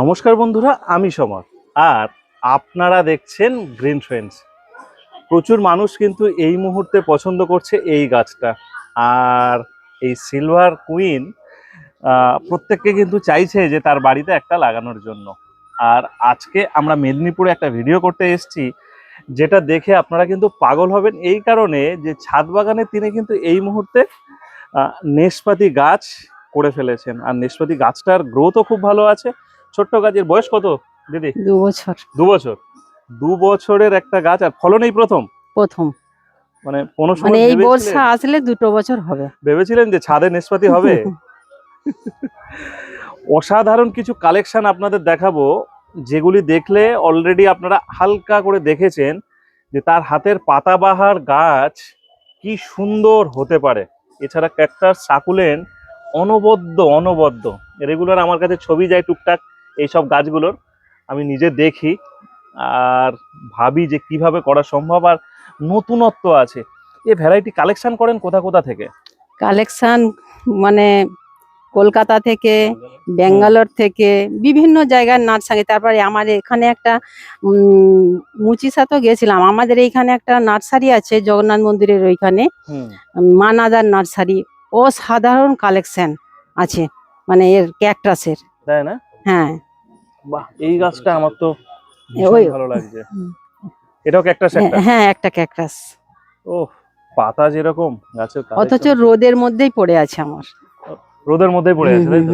নমস্কার বন্ধুরা, আমি সমর। আর আপনারা দেখছেন গ্রিন ফ্রেন্ডস প্রচুর মানুষ কিন্তু এই মুহূর্তে পছন্দ করছে এই গাছটা। আর এই সিলভার কুইন প্রত্যেককে কিন্তু চাইছে যে তার বাড়িতে একটা লাগানোর জন্য। আর আজকে আমরা মেদিনীপুরে একটা ভিডিও করতে এসেছি, যেটা দেখে আপনারা কিন্তু পাগল হবেন। এই কারণে যে ছাদ বাগানে তিনি কিন্তু এই মুহূর্তে নেশপাতি গাছ করে ফেলেছেন। আর নেশপাতি গাছটার গ্রোথও খুব ভালো আছে। ছোট্ট গাছের বয়স কত দিদি? দু বছর। দু বছর। দু বছরের একটা গাছ আর ফলন এই প্রথম? প্রথম। মানে কোনো মানে সময় এই ভেবেছিলেন- বর্ষা আসলে দুটো বছর হবে। ভেবেছিলেন যে ছাদে নেশপাতি হবে? অসাধারণ কিছু কালেকশন আপনাদের দেখাবো যেগুলি দেখলে অলরেডি আপনারা হালকা করে দেখেছেন যে তার হাতের পাতাবাহার গাছ কি সুন্দর হতে পারে। এছাড়া ক্যাকটাস সাকুলেন অনবদ্য অনবদ্য। রেগুলার আমার কাছে ছবি যায় টুকটাক এইসব গাছগুলোর। আমি নিজে দেখি আর ভাবি যে কীভাবে করা সম্ভব আর নতুনত্ব আছে। এ ভ্যারাইটি কালেকশন করেন কোথা কোথা থেকে? কালেকশন মানে কলকাতা থেকে ব্যাঙ্গালোর থেকে বিভিন্ন জায়গার নার্সারি তারপরে আমার এখানে একটা উম, মুচিসা গেছিলাম। আমাদের এইখানে একটা নার্সারি আছে জগন্নাথ মন্দিরের ওইখানে। মানাদার নার্সারি। অসাধারণ কালেকশন আছে। মানে এর ক্যাকটাসের তাই না? হ্যাঁ। বাহ এই গাছটা আমার তো ভীষণ ভালো লাগছে। এটাও ক্যাকটাস একটা? হ্যাঁ একটা ক্যাকটাস ও পাতা যেরকম গাছের অথচ রোদের মধ্যেই পড়ে আছে আমার। রোদের মধ্যেই পড়ে আছে তাই তো?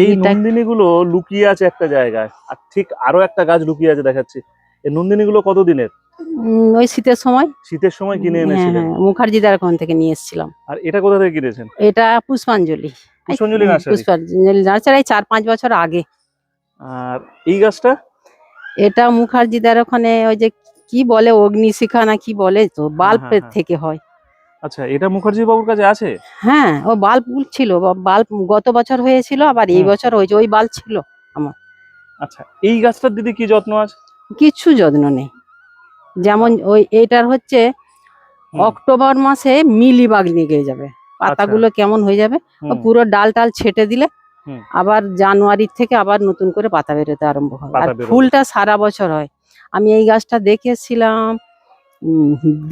এই নন্দিনী গুলো লুকিয়ে আছে একটা জায়গায়। আর ঠিক আরও একটা গাছ লুকিয়ে আছে দেখাচ্ছি। এই নন্দিনী গুলো কতদিনের? উম, ওই শীতের সময়। শীতের সময় কিনে হ্যাঁ, এনেছিলেন? হ্যাঁ, মুখার্জিদার ওখান থেকে নিয়ে এসেছিলাম। আর এটা কোথা থেকে কিনেছেন? এটা পুষ্পাঞ্জলি। পুষ্পাঞ্জলি হুম, নার্সারি? পুষ্পাঞ্জলি নার্সারি চার পাঁচ বছর আগে। আর এই গাছটা? এটা মুখার্জিদার ওখানে ওই যে কি বলে অগ্নিশিখা না কি বলে তো বাল্বের হ্যাঁ। থেকে হয়। আচ্ছা এটা মুখার্জি বাবুর কাছে আছে? হ্যাঁ ও বাল্ব ছিল বাল্ব গত বছর হয়েছিল আবার এই। বছর হয়েছে ওই বাল্ব ছিল আমার। আচ্ছা এই গাছটার দিদি কি যত্ন আছে? কিচ্ছু যত্ন নেই। যেমন ওই এইটার হচ্ছে অক্টোবর মাসে মিলিবাগ লেগে যাবে। পাতাগুলো কেমন হয়ে যাবে? পুরো ডাল টাল ছেটে দিলে আবার জানুয়ারির থেকে আবার নতুন করে পাতা বেরোতে আরম্ভ হয়। আর ফুলটা সারা বছর হয়। আমি এই গাছটা দেখেছিলাম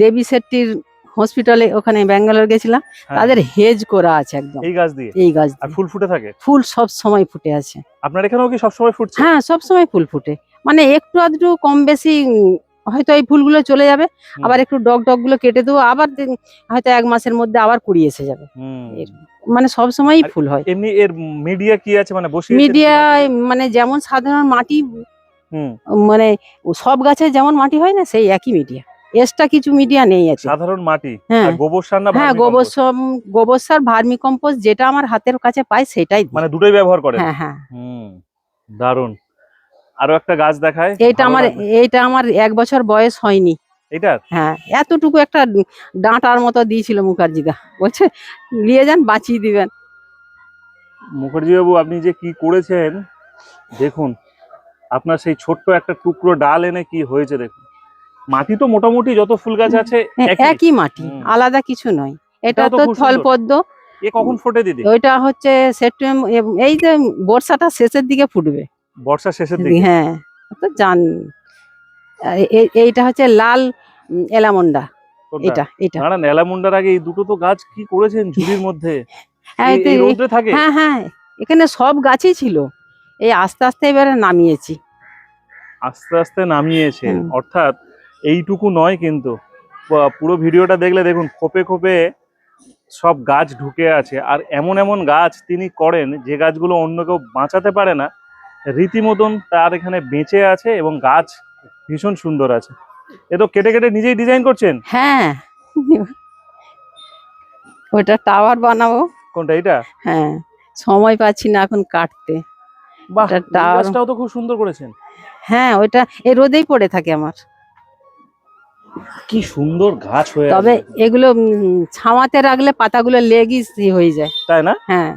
দেবী শেট্টির হসপিটালে ওখানে ব্যাঙ্গালোর গেছিলাম। হ্যাঁ, তাদের হেজ করা আছে একদম। এই গাছ দিয়ে? এই গাছ দিয়ে। ফুল ফুটে থাকে? ফুল সব সময় ফুটে আছে। আপনার এখানেও কি সব সময় ফুটছে? হ্যাঁ সব সময় ফুল ফুটে। মানে একটু আধটু কম বেশি হয়তো এই ফুলগুলো চলে যাবে আবার একটু ডগ ডগগুলো কেটে দেবো আবার হয়তো এক মাসের মধ্যে আবার কুড়ি এসে যাবে। মানে সব সময়ই ফুল হয়। এমনি এর মিডিয়া কি আছে? মানে মিডিয়ায় মানে যেমন সাধারণ মাটি মানে সব গাছে যেমন মাটি হয় না সেই একই মিডিয়া। এক্সট্রা কিছু মিডিয়া নেই আছে সাধারণ মাটি? হ্যাঁ। গোবর সার না হ্যাঁ গোবর? সম- গোবর সার ভার্মি কম্পোস্ট যেটা আমার হাতের কাছে পাই সেটাই মানে দুটোই ব্যবহার করে? হ্যাঁ হ্যাঁ। হুম দারুণ আরও একটা গাছ দেখায়? ভালো আমার। এইটা আমার এক বছর বয়স হয়নি। এটার হ্যাঁ এতটুকু একটা ডাঁটার মতো দিয়েছিল মুখার্জিদা। বলছে নিয়ে যান বাঁচিয়ে দিবেন। মুখার্জি বাবু আপনি যে কি করেছেন দেখুন আপনার সেই ছোট্ট একটা টুকরো ডাল এনে কি হয়েছে দেখুন। মাটি তো মোটামুটি যত ফুল গাছ আছে হ্যাঁ, একই। মাটি আলাদা কিছু নয়। এটা তো। থলপদ্ম। এ কখন ফোটে দিদি? ওইটা হচ্ছে সেপ্টেম্বর এই যে বর্ষাটা শেষের দিকে ফুটবে। বর্ষা শেষের দিকে? হ্যাঁ তো জান এইটা হচ্ছে লাল এলামন্ডা। এটা এটা। দাঁড়ান এলামুন্ডার আগে এই দুটো তো গাছ কি করেছেন ঝুড়ির মধ্যে? হ্যাঁ, এই- এতে- থাকে? হ্যাঁ হ্যাঁ এখানে সব গাছই ছিল। এই আস্তে আস্তে এবারে নামিয়েছি। আস্তে আস্তে নামিয়েছে। অর্থাৎ এইটুকু নয় কিন্তু। পুরো ভিডিওটা দেখলে দেখুন খোপে খোপে সব গাছ ঢুকে আছে। আর এমন এমন গাছ তিনি করেন যে গাছগুলো অন্য কেউ বাঁচাতে পারে না রীতিমতন তার এখানে বেঁচে আছে এবং গাছ ভীষণ সুন্দর আছে। এ তো কেটে কেটে নিজেই ডিজাইন করছেন? হ্যাঁ। ওটা টাওয়ার বানাবো। কোনটা এটা হ্যাঁ। সময় পাচ্ছি না এখন কাটতে। বাহ এটা এই টাওয়ার- গাছটাও তো খুব সুন্দর করেছেন। হ্যাঁ ওইটা এই রোদেই পড়ে থাকে আমার। কি সুন্দর গাছ হয়ে তবে এগুলো ছাওয়াতে রাখলে পাতাগুলো লেগই ই হয়ে যায়। তাই না? হ্যাঁ।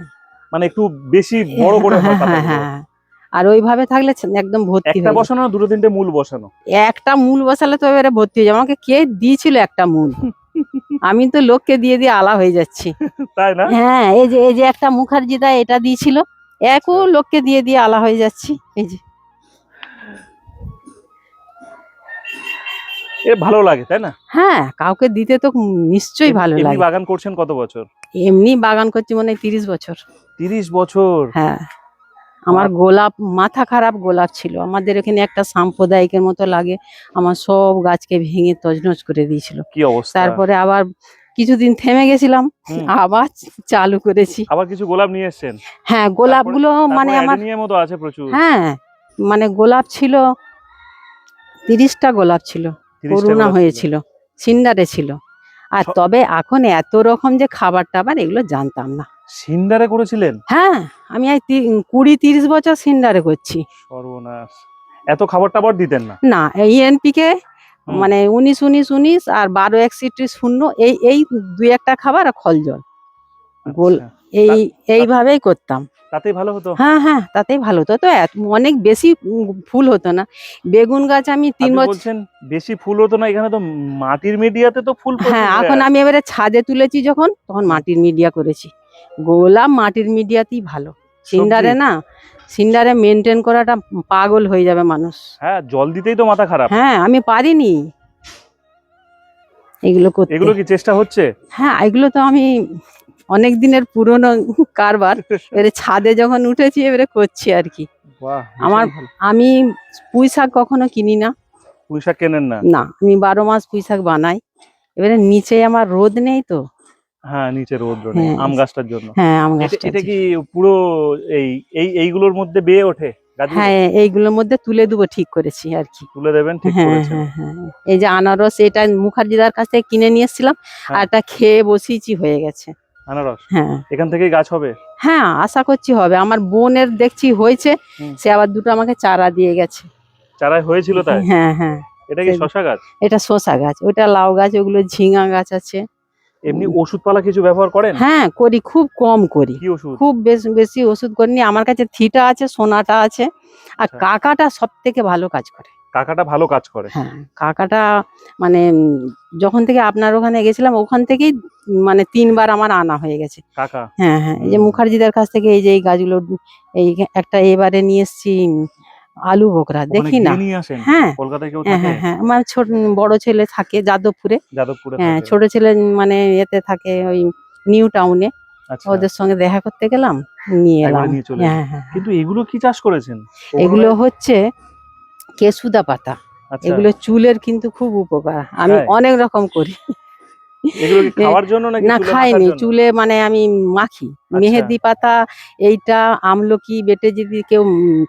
মানে একটু বেশি বড় করে হয় হ্যাঁ, হ্যাঁ, পাতাগুলো। আর ওইভাবে থাকলে একদম ভর্তি একটা বসানো দুটো তিনটে মূল বসানো? একটা মূল বসালে তো এবারে ভর্তি হয়ে যাবে। আমাকে কে দিয়েছিল একটা মূল? আমি তো লোককে দিয়ে দিয়ে আলা হয়ে যাচ্ছি। তাই না? হ্যাঁ এই যে এই যে একটা মুখার্জি দা এটা দিয়েছিল। একও লোককে দিয়ে দিয়ে আলা হয়ে যাচ্ছি। এই যে। এ ভালো লাগে তাই না? হ্যাঁ কাউকে দিতে তো নিশ্চয়ই ভালো লাগে। বাগান করছেন কত বছর? এমনি বাগান করছি মনে তিরিশ বছর। তিরিশ বছর? হ্যাঁ। আমার গোলাপ মাথা খারাপ গোলাপ ছিল। আমাদের এখানে একটা সাম্প্রদায়িকের মতো লাগে। আমার সব গাছকে ভেঙে তজনজ করে দিয়েছিল। কি অবস্থা? তারপরে আবার কিছুদিন থেমে গেছিলাম। আবার চালু করেছি। আবার কিছু গোলাপ নিয়ে এসেছেন? হ্যাঁ গোলাপগুলো মানে আমার মতো আছে প্রচুর। হ্যাঁ মানে গোলাপ ছিল তিরিশটা গোলাপ ছিল। 30 টা করুণা হয়েছিল সিন্ডারে ছিল। আর তবে এখন এত রকম যে খাবার টাবার এগুলো জানতাম না। সিন্ডারে করেছিলেন? হ্যাঁ আমি আজ কুড়ি তিরিশ বছর সিন্ডারে করছি। সর্বনাশ। এত খাবার টাবার দিতেন না? না এই এনপিকে। মানে উনিশ উনিশ উনিশ আর বারো একষট্টি শূন্য এই এই দুই একটা খাবার আর খল জল গোল- আচ্ছা, এই এইভাবেই করতাম। তাতেই ভালো হতো? হ্যাঁ হ্যাঁ তাতেই ভালো হতো। তো অনেক বেশি ফুল হতো না। বেগুন গাছ আমি তিন বছর বলছেন বেশি ফুল হতো না এখানে তো মাটির মিডিয়াতে তো ফুল হ্যাঁ এখন আমি এবারে ছাদে তুলেছি যখন তখন মাটির মিডিয়া করেছি। গোলাপ মাটির মিডিয়াতেই ভালো। সিন্ডারে না সিন্ডারে মেনটেন করাটা পাগল হয়ে যাবে মানুষ। হ্যাঁ জল দিতেই তো মাথা খারাপ। হ্যাঁ আমি পারিনি। এগুলো করতে। এগুলো কি চেষ্টা হচ্ছে? হ্যাঁ এগুলো তো আমি অনেক দিনের পুরনো কারবার এবারে ছাদে যখন উঠেছি এবারে করছি আর কি। আমার- আমি পুঁই শাক কখনো কিনি না। পুঁই শাক কেনেন না? না আমি বারো মাস পুঁই শাক বানাই। এবারে নিচে আমার রোদ নেই তো। হ্যাঁ নিচে রোদ্র নেই হ্যাঁ। আম গাছটার জন্য। হ্যাঁ আম গাছটা এটা কি পুরো এই এই এইগুলোর মধ্যে বেয়ে ওঠে হ্যাঁ এইগুলোর মধ্যে তুলে দেবো ঠিক করেছি আর কি। তুলে দেবেন ঠিক হ্যাঁ করেছেন। হ্যাঁ হ্যাঁ। এই যে আনারস এটা মুখার্জিদার কাছ থেকে কিনে নিয়ে এসেছিলাম হ্যাঁ। আর এটা খেয়ে বসিয়েছি হয়ে গেছে। আনারস? হ্যাঁ। এখান থেকেই গাছ হবে? হ্যাঁ আশা করছি হবে। আমার বোনের দেখছি হয়েছে সে আবার দুটো আমাকে চারা দিয়ে গেছে। চারাই হয়েছিল তাই? হ্যাঁ হ্যাঁ। এটা কি শশা গাছ? এটা শসা গাছ। ওইটা লাউ গাছ ওগুলো ঝিঙা গাছ আছে। এমনি ওষুধপালা কিছু ব্যবহার করেন? হ্যাঁ করি খুব কম করি। ওষুধ? খুব বেশ বেশি ওষুধ করিনি। আমার কাছে থিটা আছে সোনাটা আছে। আর আচ্ছা। কাকাটা সব থেকে ভালো কাজ করে। কাকাটা ভালো কাজ করে। হ্যাঁ কাকাটা মানে যখন থেকে আপনার ওখানে গেছিলাম ওখান থেকেই মানে তিনবার আমার আনা হয়ে গেছে। কাকা? হ্যাঁ হ্যাঁ এই যে মুখার্জিদের কাছ থেকে এই যে এই গাছগুলো এই একটা এবারে নিয়ে এসছি আলু বোকরা দেখি না। হ্যাঁ। হ্যাঁ হ্যাঁ হ্যাঁ আমার ছোট বড় ছেলে থাকে যাদবপুরে। যাদবপুরে হ্যাঁ। ছোট ছেলে মানে এতে থাকে ওই নিউ টাউনে। আচ্ছা। ওদের সঙ্গে দেখা করতে গেলাম নিয়ে এলাম। হ্যাঁ হ্যাঁ কিন্তু এগুলো কি চাষ করেছেন? এগুলো হচ্ছে কেসুদা পাতা। আচ্ছা। এগুলো চুলের কিন্তু খুব উপকার। আমি অনেক রকম করি। না খাইনি। চুলে মানে আমি মাখি। আচ্ছা। মেহেদি পাতা এইটা আমলকি বেটে যদি কেউ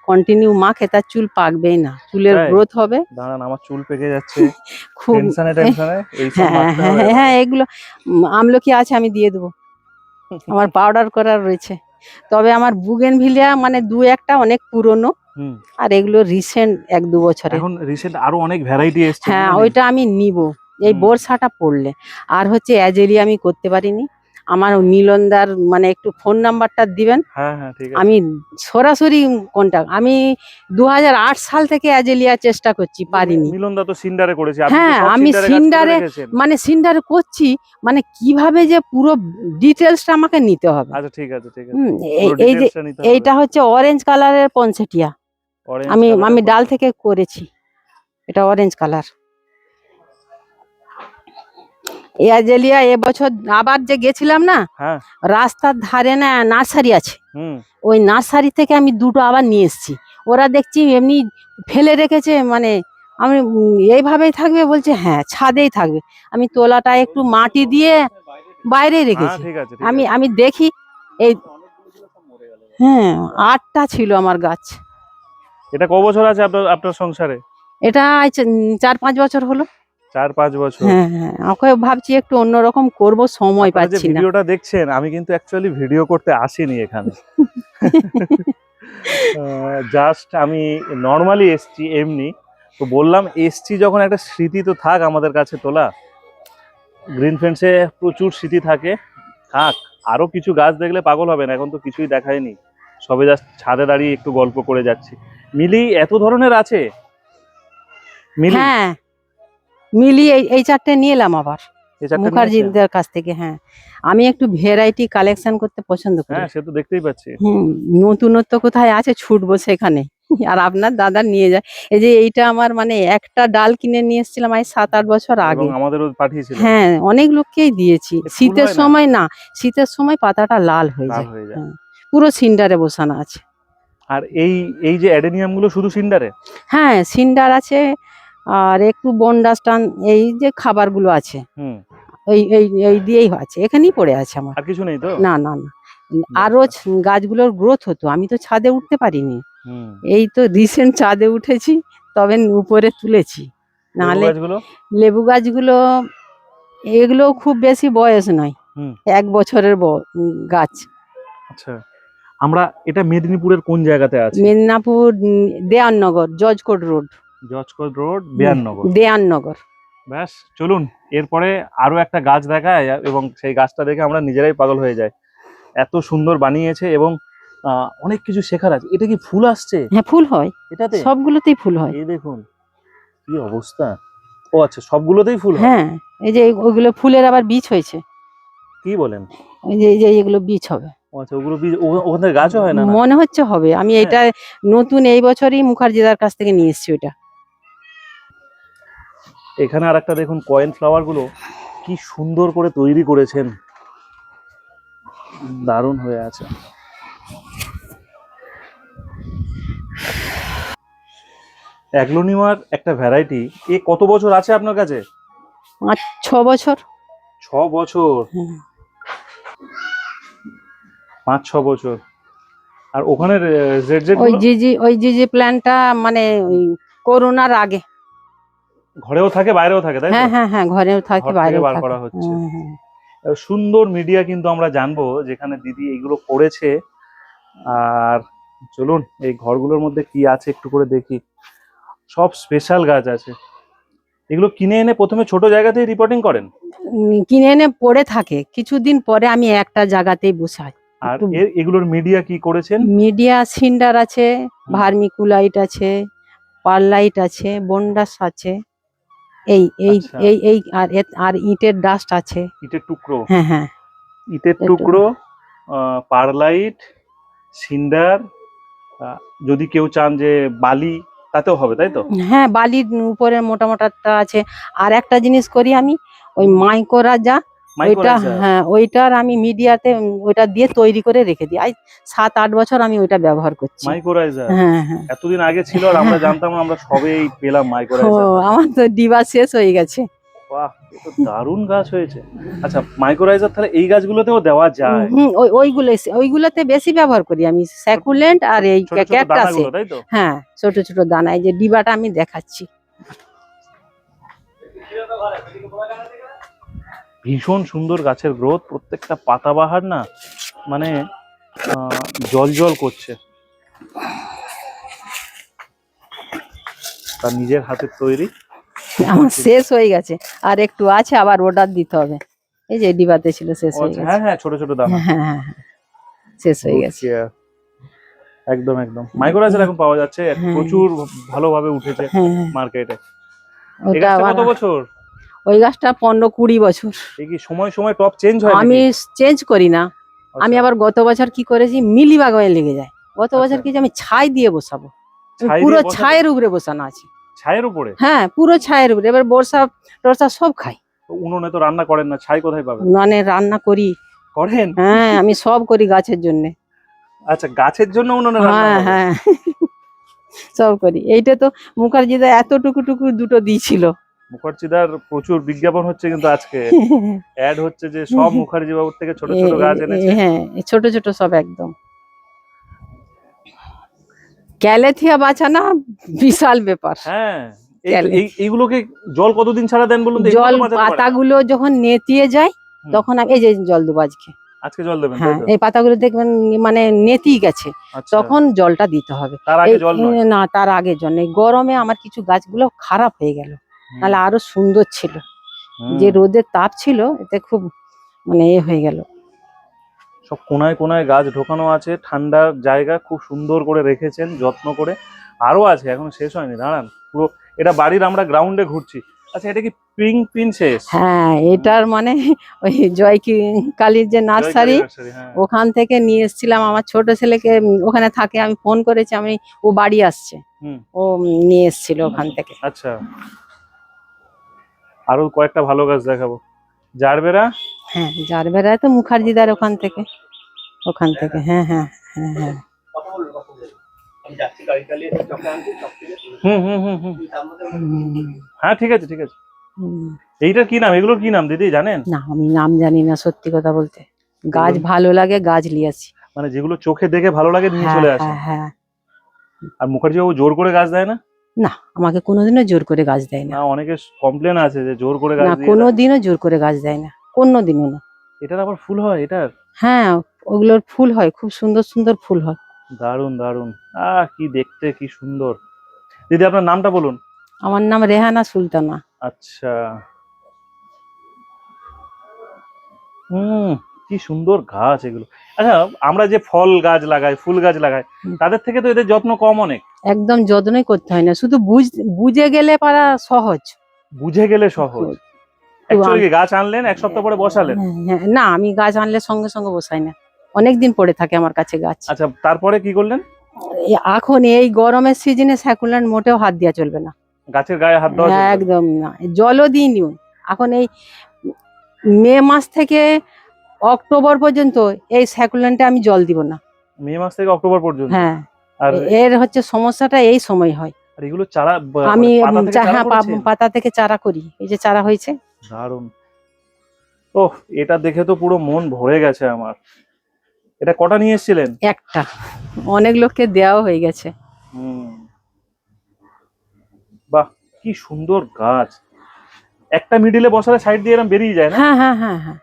কন্টিনিউ মাখে তার চুল পাকবেই না। চুলের গ্রোথ হবে। দাঁড়ান আমার চুল পেকে যাচ্ছে। খুব হ্যাঁ হ্যাঁ, হ্যাঁ এগুলো আমলকি আছে আমি দিয়ে দেবো। আমার পাউডার করার রয়েছে। তবে আমার বুগেন ভিলিয়া মানে দু একটা অনেক পুরনো। হুম। আর এগুলো রিসেন্ট এক দু বছর। এখন রিসেন্ট আরও অনেক ভ্যারাইটি এসছে হ্যাঁ ওইটা আমি নিব। এই হুম। বর্ষাটা পড়লে। আর হচ্ছে অ্যাজেলি আমি করতে পারিনি। আমার মিলনদার মানে একটু ফোন নাম্বারটা দিবেন। হ্যাঁ হ্যাঁ আমি সরাসরি কন্টাক্ট আমি দু হাজার আট সাল থেকে অ্যাজেলিয়া চেষ্টা করছি পারিনি। মিলন দা তো সিন্ডারে করেছে। হ্যাঁ, আমি সিন্ডারে মানে সিন্ডার করছি মানে কীভাবে যে পুরো ডিটেলসটা আমাকে নিতে হবে। আচ্ছা ঠিক আছে ঠিক আছে। এই- যে। এইটা হচ্ছে অরেঞ্জ কালারের Orange আমি আমি ডাল থেকে করেছি। এটা অরেঞ্জ কালার এয়াজেলিয়া এবছর আবার যে গেছিলাম না হ্যাঁ। রাস্তার ধারে না নার্সারি আছে। ওই নার্সারি থেকে আমি দুটো আবার নিয়ে এসেছি। ওরা দেখছি এমনি ফেলে রেখেছে মানে আমি এইভাবেই থাকবে বলছে হ্যাঁ ছাদেই থাকবে। আমি তোলাটা একটু মাটি দিয়ে বাইরে হ্যাঁ রেখেছি। আমি আমি দেখি এই হ্যাঁ আটটা ছিল আমার গাছ। এটা ক বছর আছে আপনার আপনার সংসারে? এটা চার পাঁচ বছর হলো। চার পাঁচ বছর। হ্যাঁ হ্যাঁ আমাকে ভাবছি একটু অন্যরকম করব সময় পাচ্ছি না। ভিডিওটা দেখছেন আমি কিন্তু অ্যাকচুয়ালি ভিডিও করতে আসিনি এখানে। জাস্ট আমি নর্মালি এসছি এমনি। তো বললাম এসছি যখন একটা স্মৃতি তো থাক আমাদের কাছে তোলা। গ্রিন ফেন্সে প্রচুর স্মৃতি থাকে। থাক আরও কিছু গাছ দেখলে পাগল হবে না এখন তো কিছুই দেখায়নি। সবে জাস্ট ছাদে দাঁড়িয়ে একটু গল্প করে যাচ্ছি। মিলি এত ধরনের আছে? মিলি? হ্যাঁ মিলি এই চারটে নিয়ে এলাম আবার? মুখার্জিদের কাছ থেকে হ্যাঁ। আমি একটু ভ্যারাইটি কালেকশন করতে পছন্দ করি। হ্যাঁ সে তো দেখতেই পাচ্ছি। হুম নতুনত্ব কোথায় আছে ছুটবো সেখানে। আর আপনার দাদা নিয়ে যায়। এই যে এইটা আমার মানে একটা ডাল কিনে নিয়ে এসেছিলাম আজ সাত আট বছর আগে। আমাদেরও পাঠিয়েছিল। হ্যাঁ অনেক লোককেই দিয়েছি। শীতের সময় না। শীতের সময় পাতাটা লাল হয়ে যায়। হয়ে যায়। হ্যাঁ। পুরো সিন্ডারে বসানো আছে। আর এই এই যে অ্যাডেনিয়ামগুলো শুধু সিন্ডারে? হ্যাঁ সিন্ডার আছে আর একটু বন্ডাস্টান এই যে খাবারগুলো আছে এই এই এই দিয়েই আছে এখানেই পড়ে আছে আমার। আর কিছু নেই তো? না না না। আরও গাছগুলোর গ্রোথ হতো আমি তো ছাদে উঠতে পারিনি। এই তো রিসেন্ট ছাদে উঠেছি তবে উপরে তুলেছি। লেবু নাহলে লেবু গাছগুলো এগুলো খুব বেশি বয়স নয় এক বছরের গাছ। আচ্ছা। আমরা এটা মেদিনীপুরের কোন জায়গাতে আছে? Medinipur দেয়াননগর judge court road. Judge court road বিয়াননগর। দেয়াননগর ব্যাস চলুন এরপরে আরও একটা গাছ দেখায় এবং সেই গাছটা দেখে আমরা নিজেরাই পাগল হয়ে যাই। এত সুন্দর বানিয়েছে এবং অনেক কিছু শেখার আছে। এটা কি ফুল আসছে? হ্যাঁ ফুল হয়। এটাতে? সবগুলোতেই ফুল হয়। এই দেখুন কি অবস্থা। ও আচ্ছা সবগুলোতেই ফুল হ্যাঁ? এই যে এই- ওইগুলো ফুলের আবার বীজ হয়েছে। কি বলেন? ওই যে এই যে এগুলো বীজ হবে। আচ্ছা ওগুলো বীজ ওখান গাছও হয় না না? মনে হচ্ছে হবে। আমি হ্যাঁ। এটা নতুন এই বছরই মুখার্জিদার কাছ থেকে নিয়ে এসেছি ওটা এখানে আর একটা দেখুন কয়েন ফ্লাওয়ারগুলো কি সুন্দর করে তৈরি করেছেন। দারুণ হয়ে আছে। অ্যাগ্লোনিমার একটা ভ্যারাইটি। এ কত বছর আছে আপনার কাছে? পাঁচ ছ বছর। ছ বছর? হ্যাঁ। পাঁচ ছ বছর। আর ওখানে জেড জেড ওই জি জি ওই জি জি প্ল্যানটা মানে করোনার আগে। ঘরেও থাকে বাইরেও থাকে তাই হ্যাঁ হ্যাঁ হ্যাঁ ঘরেও থাকে বাইরেও বার থাকে। করা হচ্ছে। হ্যাঁ, হ্যাঁ। সুন্দর মিডিয়া কিন্তু আমরা জানব যেখানে দিদি এগুলো করেছে। আর চলুন এই ঘরগুলোর মধ্যে কি আছে একটু করে দেখি। সব স্পেশাল গাছ আছে। এগুলো কিনে এনে প্রথমে ছোট জায়গাতেই রিপোর্টিং করেন? কিনে এনে পড়ে থাকে। কিছুদিন পরে আমি একটা জায়গাতেই বসাই। আর এগুলোর মিডিয়া কি করেছেন? মিডিয়া সিন্ডার আছে ভার্মিকুলাইট আছে পারলাইট আছে বন্ডাস আছে। এই এই আচ্ছা। এই এই আর আর ইটের ডাস্ট আছে। ইটের টুকরো? হ্যাঁ হ্যাঁ। ইটের টুকরো পারলাইট সিন্ডার যদি কেউ চান যে বালি তাতেও হবে তাই তো? হ্যাঁ বালির উপরে মোটা মোটাটা আছে। আর একটা জিনিস করি আমি ওই মাইকোরাজা ওইটা হ্যাঁ ওইটার আমি মিডিয়াতে ওইটা দিয়ে তৈরি করে রেখে দিই। আজ সাত আট বছর আমি ওইটা ব্যবহার করছি। মাইক্রোরাইজার হ্যাঁ হ্যাঁ। এতদিন আগে ছিল আর আমরা জানতাম আমরা সবেই পেলাম ও মাইক্রোরাইজার আমার তো ডিবা শেষ হয়ে গেছে। বাহ তো দারুণ গাছ হয়েছে। আচ্ছা মাইক্রোরাইজার তাহলে এই গাছগুলোতেও দেওয়া যায়। হুম ওই ওইগুলো ওইগুলোতে বেশি ব্যবহার করি আমি। স্যাকুলেন্ট আর এই ক্যাকটাসে। হ্যাঁ ছোট ছোট দানা এই যে ডিবাটা আমি দেখাচ্ছি। ভীষণ সুন্দর গাছের গ্রোথ প্রত্যেকটা পাতাবাহার না মানে জল জল করছে। তার নিজের হাতের তৈরি। আমার শেষ হয়ে গেছে। আর একটু আছে আবার অর্ডার দিতে হবে। এই যে ডিবাতে ছিল শেষ হয়ে গেছে। হ্যাঁ হ্যাঁ ছোট ছোট দাম। হ্যাঁ হ্যাঁ হ্যাঁ শেষ হয়ে গেছে। একদম একদম। মাইক্রোরাইজার এখন পাওয়া যাচ্ছে হ্যাঁ। প্রচুর ভালোভাবে উঠেছে মার্কেটে এই ওটা কত বছর? ওই গাছটা পনেরো কুড়ি বছর। সময় সময় টপ চেঞ্জ হয় আমি চেঞ্জ করি না। আমি আচ্ছা, আবার গত বছর কি করেছি? মিলি বাগানে লেগে যায়। গত বছর আচ্ছা। কি যে আমি ছাই দিয়ে বসাবো? পুরো? ছায়ের উপরে বসানো আছে। ছায়ের উপরে? হ্যাঁ পুরো ছায়ের উপরে। এবার বর্ষা টর্ষা সব খাই। উনুনে তো রান্না করেন না ছাই কোথায় পাবেন? মানে রান্না করি। করেন? হ্যাঁ আমি সব করি গাছের জন্য। আচ্ছা গাছের জন্য উনুনে রান্না হ্যাঁ হ্যাঁ। সব করি। এইটা তো মুখার্জিদা এত টুকু টুকু দুটো দিয়েছিল। মুখার্জিদার প্রচুর বিজ্ঞাপন হচ্ছে কিন্তু আজকে। অ্যাড হচ্ছে যে সব মুখার্জি বাবুর থেকে ছোট ছোট গাছ এনেছে। হ্যাঁ ছোট ছোট সব একদম। ক্যালেথিয়া বাঁচানা বিশাল ব্যাপার। হ্যাঁ এই- এইগুলোকে জল কতদিন ছাড়া দেন বলুন জল। পাতাগুলো যখন নেতিয়ে যায় তখন আমি এই যে জল দেবো আজকে। আজকে জল দেবেন হ্যাঁ এই পাতাগুলো দেখবেন মানে নেতিয়ে গেছে। আচ্ছা, তখন জলটা দিতে হবে। তার আগে জল নয়? না তার আগে জল নেই। গরমে আমার কিছু গাছগুলো খারাপ হয়ে গেল। নাহলে আরও সুন্দর ছিল। যে রোদের তাপ ছিল এতে খুব মানে এ হয়ে গেল। সব কোনায় কোনায় গাছ ঢোকানো আছে ঠান্ডার জায়গা খুব সুন্দর করে রেখেছেন যত্ন করে। আরও আছে এখন শেষ হয়নি দাঁড়ান। পুরো এটা বাড়ির আমরা গ্রাউন্ডে ঘুরছি। আচ্ছা এটা কি পিঙ্ক প্রিন্সেস হ্যাঁ এটার মানে ওই জয় কি কালীর যে নার্সারি হ্যাঁ। ওখান থেকে নিয়ে এসেছিলাম। আমার ছোট ছেলেকে ওখানে থাকে আমি ফোন করেছি আমি ও বাড়ি আসছে। ও নিয়ে এসেছিল ওখান থেকে। আচ্ছা। আরও কয়েকটা ভালো গাছ দেখাবো। জারবেরা? হ্যাঁ বেড়ায় তো মুখার্জিদার ওখান থেকে। ওখান থেকে হ্যাঁ হ্যাঁ হ্যাঁ হ্যাঁ। হ্যাঁ ঠিক আছে ঠিক আছে। এইটার কি নাম? এগুলোর কি নাম দিদি জানেন? না আমি নাম জানি না সত্যি কথা বলতে। গাছ ভালো লাগে গাছ লিয়াছি মানে যেগুলো চোখে দেখে ভালো লাগে নিয়ে হ্যাঁ চলে আসে। হ্যাঁ হ্যাঁ। আর মুখার্জি বাবু জোর করে গাছ দেয় না? না আমাকে কোনোদিনও জোর করে গাছ দেয় না। না অনেকে কমপ্লেন আছে যে জোর করে গাছ না দিয়ে কোনোদিনও জোর করে গাছ দেয় না। কোনোদিনও না। এটার আবার ফুল হয় এটার? হ্যাঁ ওগুলোর ফুল হয় খুব সুন্দর সুন্দর ফুল হয়। দারুণ দারুণ আহ কি দেখতে কি সুন্দর। দিদি আপনার নামটা বলুন। আমার নাম রেহানা সুলতানা। আচ্ছা। হুম। কি সুন্দর গাছ এগুলো। আচ্ছা আমরা যে ফল গাছ লাগাই ফুল গাছ লাগাই তাদের থেকে তো এদের যত্ন কম অনেক। একদম যত্নই করতে হয় না শুধু বুঝে গেলে পারা সহজ। বুঝে গেলে সহজ। গাছ আনলেন এক সপ্তাহ পরে বসালেন? হ্যাঁ, হ্যাঁ, না আমি গাছ আনলে সঙ্গে সঙ্গে বসাই না। অনেক দিন পড়ে থাকে আমার কাছে গাছ। আচ্ছা তারপরে কি করলেন? এখন এই গরমের সিজনে স্যাকুল্যান্ড মোটেও হাত দেওয়া চলবে না। গাছের গায়ে হাত দেওয়া একদম না জলও দিইনি। এখন এই মে মাস থেকে অক্টোবর পর্যন্ত এই স্যাকুল্যান্ডে আমি জল দিব না। মে মাস থেকে অক্টোবর পর্যন্ত? হ্যাঁ। আর এর হচ্ছে সমস্যাটা এই সময় হয়। আর এগুলো চারা আমি চা- চারা হ্যাঁ পাতা থেকে চারা করি। এই যে চারা হয়েছে। দারুণ ওহ এটা দেখে তো পুরো মন ভরে গেছে আমার। এটা কটা নিয়ে এসেছিলেন? একটা। অনেক লোককে দেওয়াও হয়ে গেছে। হুম। বাহ কি সুন্দর গাছ। একটা মিডিলে বসালে সাইড দিয়ে এরকম বেরিয়ে যায় না? হ্যাঁ হ্যাঁ হ্যাঁ হ্যাঁ।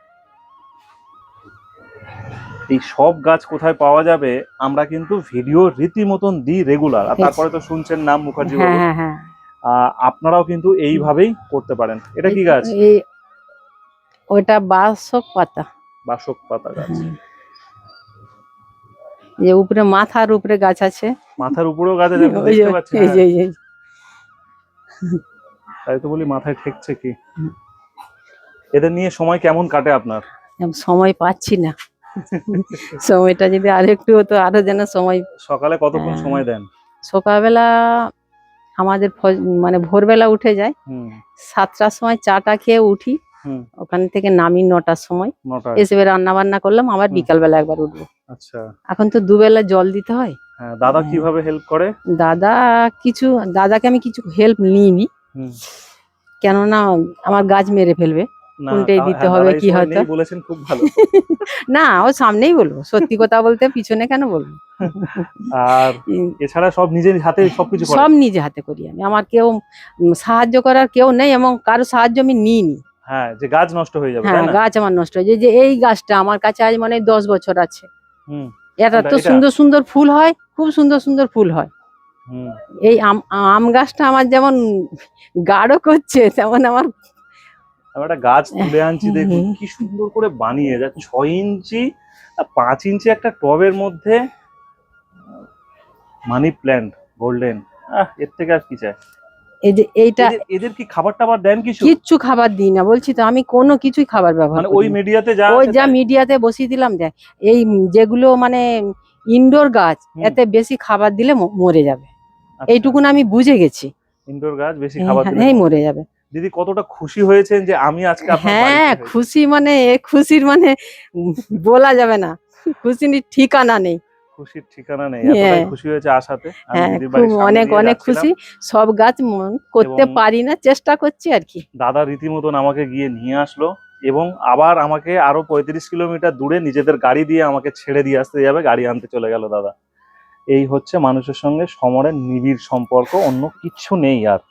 এই সব গাছ কোথায় পাওয়া যাবে আমরা কিন্তু ভিডিও রীতিমতন দিই রেগুলার আর. তারপরে তো শুনছেন নাম মুখার্জি হ্যাঁ হ্যাঁ হ্যাঁ। আপনারাও কিন্তু এইভাবেই করতে পারেন। এটা কি গাছ? ওটা বাসক পাতা। বাসক পাতা গাছ। যে উপরে মাথার উপরে গাছ আছে। মাথার উপরেও গাছ আছে দেখতে পাচ্ছেন এই যে। এই যে। তাই তো বলি মাথায় ঠেকছে কি? এদের নিয়ে সময় কেমন কাটে আপনার? সময় পাচ্ছি না। সময়টা যদি আরেকটু হতো আরও যেন সময় সকালে কতক্ষণ হ্যাঁ। সময় দেন? সকালবেলা আমাদের মানে ভোরবেলা উঠে যায় সাতটার সময় চাটা খেয়ে উঠি। ওখান থেকে নামি নটার সময়। এসে রান্না বান্না করলাম আবার। বিকালবেলা একবার উঠবো। আচ্ছা। এখন তো দুবেলা জল দিতে হয়। হ্যাঁ দাদা হ্যাঁ। কীভাবে হেল্প করে? দাদা কিছু দাদাকে আমি কিছু হেল্প নিইনি। কেননা আমার গাছ মেরে ফেলবে। তা- দিতে হ্যাঁ, হবে কি হয়তো? বলেছেন খুব ভালো। না ও সামনেই বলব সত্যি কথা বলতে পিছনে কেন বলব? আর এছাড়া সব নিজের হাতে সবকিছু সব নিজে হাতে করি আমি। আমার কেউ সাহায্য করার কেউ নেই এবং কারও সাহায্য আমি নিইনি। হ্যাঁ যে গাছ নষ্ট হয়ে যাবে হ্যাঁ গাছ আমার নষ্ট হয়েছে যে এই গাছটা আমার কাছে আজ মানে দশ বছর আছে। হুম। এটা তো সুন্দর সুন্দর ফুল হয় খুব সুন্দর সুন্দর ফুল হয়। এই আম আম গাছটা আমার যেমন গাঢ় করছে তেমন আমার আমি একটা গাছ তুলে আনছি দেখুন কি সুন্দর করে বানিয়ে যা ছয় ইঞ্চি পাঁচ ইঞ্চি একটা টবের মধ্যে মানি প্ল্যান্ট গোল্ডেন। আহ এর থেকে আর কি চাই? এইটা এদের- কি খাবার টাবার দেন কিছু? কিচ্ছু খাবার দিই না বলছি তো আমি কোনো কিছুই খাবার ব্যবহার মানে ওই মিডিয়াতে যা ওই যা মিডিয়াতে বসিয়ে দিলাম এই যেগুলো মানে ইনডোর গাছ এতে বেশি খাবার দিলে মরে যাবে। আচ্ছা, এইটুকুন আমি বুঝে গেছি। ইনডোর গাছ বেশি খাবার দিলে হ্যাঁ মরে যাবে। দিদি কতটা খুশি হয়েছেন যে আমি আজকে হ্যাঁ খুশি মানে এ খুশির মানে বলা যাবে না। খুশির ঠিকানা নেই। খুশির ঠিকানা নেই এতটাই হ্যাঁ। খুশি হয়েছে আসাতে হ্যাঁ অনেক অনেক খুশি। সব গাছ মন করতে পারি না চেষ্টা করছি আর কি। দাদা রীতিমতন আমাকে গিয়ে নিয়ে আসলো এবং আবার আমাকে আরও পঁয়ত্রিশ কিলোমিটার দূরে নিজেদের গাড়ি দিয়ে আমাকে ছেড়ে দিয়ে আসতে যাবে গাড়ি আনতে চলে গেল দাদা। এই হচ্ছে মানুষের সঙ্গে সমরের নিবিড় সম্পর্ক অন্য কিছু নেই আর।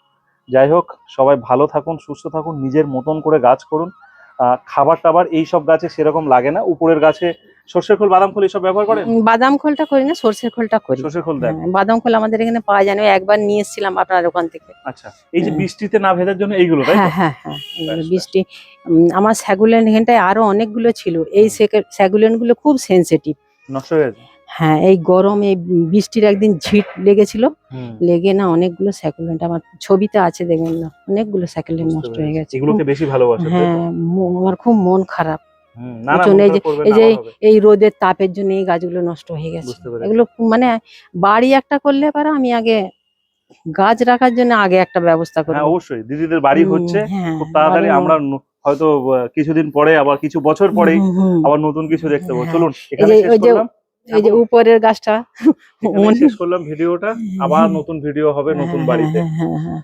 যাই হোক সবাই ভালো থাকুন সুস্থ থাকুন নিজের মতন করে গাছ করুন। খাবার টাবার এই সব গাছে সেরকম লাগে না। উপরের গাছে সর্ষের খোল বাদাম খোল এইসব ব্যবহার করেন? বাদাম খোলটা করি না সর্ষের খোলটা করি। সর্ষের খোল দেন। হ্যাঁ, বাদাম খোল আমাদের এখানে পাওয়া যায় না। একবার নিয়ে এসেছিলাম আপনার ওখান থেকে। আচ্ছা এই যে হ্যাঁ। বৃষ্টিতে না ভেজার জন্য এইগুলো তাই হ্যাঁ হ্যাঁ হ্যাঁ। বৃষ্টি আমার স্যাগুলেন এখানটায় আরও অনেকগুলো ছিল। এই স্যাগুলেনগুলো খুব সেনসিটিভ নষ্ট হয়ে গেছে হ্যাঁ এই গরমে বৃষ্টির একদিন ঝিট লেগেছিল। লেগে না অনেকগুলো স্যাকুলেন্ট আমার ছবিতে আছে দেখবেন না অনেকগুলো স্যাকুলেন্ট নষ্ট হয়ে গেছে। এগুলোকে বেশি ভালোবাসে হ্যাঁ আমার খুব মন খারাপ। এই যে- এই যে এই রোদের তাপের জন্য এই গাছগুলো নষ্ট হয়ে গেছে। এগুলো মানে বাড়ি একটা করলে পারে আমি আগে গাছ রাখার জন্য আগে একটা ব্যবস্থা হ্যাঁ করব অবশ্যই। দিদিদের বাড়ি হচ্ছে হ্যাঁ, খুব তাড়াতাড়ি আমরা হয়তো কিছুদিন পরে আবার কিছু বছর হুম। আবার নতুন কিছু দেখতে পাবো। হ্যাঁ। চলুন এখানে শেষ করলাম। এই যে উপরের গাছটা শেষ করলাম ভিডিওটা আবার নতুন ভিডিও হবে নতুন হ্যাঁ, বাড়িতে হ্যাঁ, হ্যাঁ, হ্যাঁ।